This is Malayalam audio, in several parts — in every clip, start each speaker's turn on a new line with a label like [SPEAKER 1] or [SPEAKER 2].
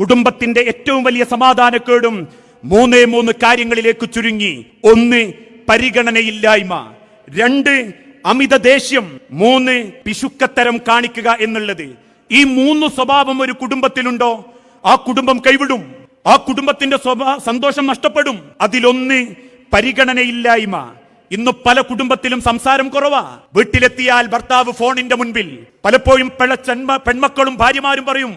[SPEAKER 1] കുടുംബത്തിന്റെ ഏറ്റവും വലിയ സമാധാനക്കേടും മൂന്നേ മൂന്ന് കാര്യങ്ങളിലേക്ക് ചുരുങ്ങി. ഒന്ന് പരിഗണനയില്ലായ്മ. രണ്ട് അമിത ദേഷ്യം. മൂന്ന് പിശുക്കത്തരം കാണിക്കുക എന്നുള്ളത്. ഈ മൂന്ന് സ്വഭാവം ഒരു കുടുംബത്തിലുണ്ടോ? ആ കുടുംബം കൈവിടും. ആ കുടുംബത്തിന്റെ സന്തോഷം നഷ്ടപ്പെടും. അതിലൊന്ന് പരിഗണനയില്ലായ്മ. ഇന്ന് പല കുടുംബത്തിലും സംസാരം കുറവാ. വീട്ടിലെത്തിയാൽ ഭർത്താവ് ഫോണിന്റെ മുൻപിൽ. പലപ്പോഴും പെണ്മക്കളും പെൺമക്കളും ഭാര്യമാരും പറയും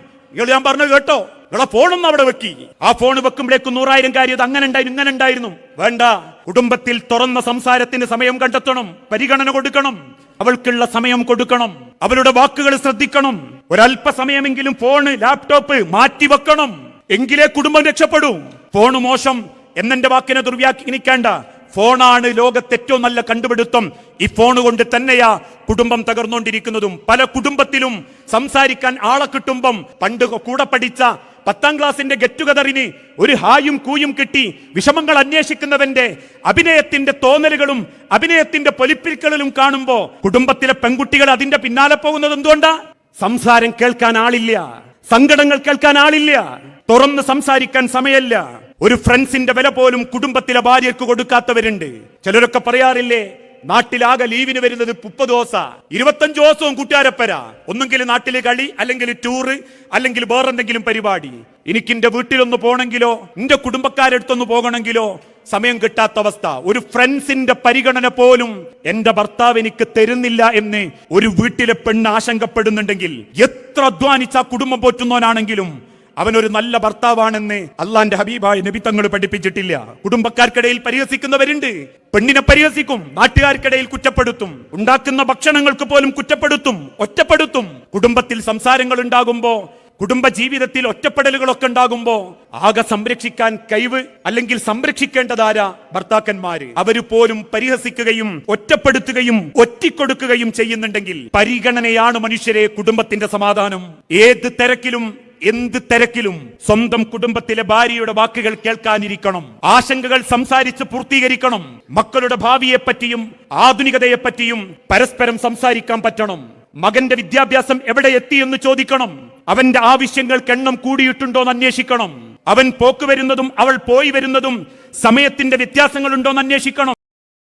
[SPEAKER 1] ഞാൻ പറഞ്ഞു കേട്ടോ. ഇള ഫോണൊന്നും അവിടെ വെക്കി. ആ ഫോൺ വെക്കുമ്പോഴേക്കും നൂറായിരം കാര്യം അത് അങ്ങനെ ഉണ്ടായിരുന്നു ഇങ്ങനെ ഉണ്ടായിരുന്നു. വേണ്ട കുടുംബത്തിൽ തുറന്ന സംസാരത്തിന് സമയം കണ്ടെത്തണം പരിഗണന കൊടുക്കണം അവൾക്കുള്ള സമയം കൊടുക്കണം അവരുടെ വാക്കുകൾ ശ്രദ്ധിക്കണം ഒരല്പസമയമെങ്കിലും ഫോണ് ലാപ്ടോപ്പ് മാറ്റി വെക്കണം എങ്കിലേ കുടുംബം രക്ഷപ്പെടൂ. ഫോണ് മോശം എന്നെന്റെ വാക്കിനെ ദുർവ്യാഖ്യാനിക്കേണ്ട. ഫോണാണ് ലോകത്തെ ഏറ്റവും നല്ല കണ്ടുപിടുത്തം. ഈ ഫോൺ കൊണ്ട് തന്നെയാ കുടുംബം തകർന്നുകൊണ്ടിരിക്കുന്നതും പല കുടുംബത്തിലും സംസാരിക്കാൻ ആളെ കിട്ടുമ്പം പണ്ട് കൂടെ പഠിച്ച പത്താം ക്ലാസിന്റെ ഗെറ്റ് ടുഗദറിന് ഒരു ഹായും കൂയും കിട്ടി വിഷമങ്ങൾ അന്വേഷിക്കുന്നവന്റെ അഭിനയത്തിന്റെ തോന്നലുകളും അഭിനയത്തിന്റെ പൊലിപ്പിക്കലും കാണുമ്പോ കുടുംബത്തിലെ പെൺകുട്ടികൾ അതിന്റെ പിന്നാലെ പോകുന്നത് എന്തുകൊണ്ടാ? സംസാരം കേൾക്കാൻ ആളില്ല. സങ്കടങ്ങൾ കേൾക്കാൻ ആളില്ല. തുറന്ന് സംസാരിക്കാൻ സമയമില്ല. ഒരു ഫ്രണ്ട്സിന്റെ വില പോലും കുടുംബത്തിലെ ഭാര്യക്ക് കൊടുക്കാത്തവരുണ്ട്. ചിലരൊക്കെ പറയാറില്ലേ നാട്ടിലാകെ ലീവിന് വരുന്നത് മുപ്പത് ദിവസ. ഇരുപത്തഞ്ച് ദിവസവും കൂട്ടുകാരപ്പര. ഒന്നെങ്കിൽ നാട്ടിൽ കളി അല്ലെങ്കിൽ ടൂറ് അല്ലെങ്കിൽ വേറെന്തെങ്കിലും പരിപാടി. എനിക്ക് എന്റെ വീട്ടിലൊന്ന് പോകണമെങ്കിലോ എന്റെ കുടുംബക്കാരെടുത്തൊന്ന് പോകണമെങ്കിലോ സമയം കിട്ടാത്ത അവസ്ഥ. ഒരു ഫ്രണ്ട്സിന്റെ പരിഗണന പോലും എന്റെ ഭർത്താവ് എനിക്ക് തരുന്നില്ല എന്ന് ഒരു വീട്ടിലെ പെണ്ണ് ആശങ്കപ്പെടുന്നുണ്ടെങ്കിൽ എത്ര അധ്വാനിച്ച കുടുംബം പോറ്റുന്നവനാണെങ്കിലും അവനൊരു നല്ല ഭർത്താവാണെന്ന് അള്ളാന്റെ ഹബീബായ നബി തങ്ങൾ പഠിപ്പിച്ചിട്ടില്ല. കുടുംബക്കാർക്കിടയിൽ പരിഹസിക്കുന്നവരുണ്ട്. പെണ്ണിനെ പരിഹസിക്കും നാട്ടുകാർക്കിടയിൽ കുറ്റപ്പെടുത്തും. ഉണ്ടാക്കുന്ന ഭക്ഷണങ്ങൾക്ക് പോലും കുറ്റപ്പെടുത്തും ഒറ്റപ്പെടുത്തും. കുടുംബത്തിൽ സംസാരങ്ങൾ ഉണ്ടാകുമ്പോ കുടുംബ ജീവിതത്തിൽ ഒറ്റപ്പെടലുകളൊക്കെ ഉണ്ടാകുമ്പോ ആകെ സംരക്ഷിക്കാൻ കഴിവ് അല്ലെങ്കിൽ സംരക്ഷിക്കേണ്ടതാരാ ഭർത്താക്കന്മാര്? അവർ പോലും പരിഹസിക്കുകയും ഒറ്റപ്പെടുത്തുകയും ഒറ്റിക്കൊടുക്കുകയും ചെയ്യുന്നുണ്ടെങ്കിൽ പരിഗണനയാണ് മനുഷ്യരെ കുടുംബത്തിന്റെ സമാധാനം. ഏത് തിരക്കിലും എന്ത് തിരക്കിലും സ്വന്തം കുടുംബത്തിലെ ഭാര്യയുടെ വാക്കുകൾ കേൾക്കാനിരിക്കണം. ആശങ്കകൾ സംസാരിച്ച് പൂർത്തീകരിക്കണം. മക്കളുടെ ഭാവിയെ പറ്റിയും ആധുനികതയെ പറ്റിയും പരസ്പരം സംസാരിക്കാൻ പറ്റണം. മകന്റെ വിദ്യാഭ്യാസം എവിടെ എത്തി എന്ന് ചോദിക്കണം. അവന്റെ ആവശ്യങ്ങൾക്ക് എണ്ണം കൂടിയിട്ടുണ്ടോ എന്ന് അന്വേഷിക്കണം. അവൻ പോക്ക് വരുന്നതും അവൾ പോയി വരുന്നതും സമയത്തിന്റെ വ്യത്യാസങ്ങളുണ്ടോ എന്ന് അന്വേഷിക്കണം.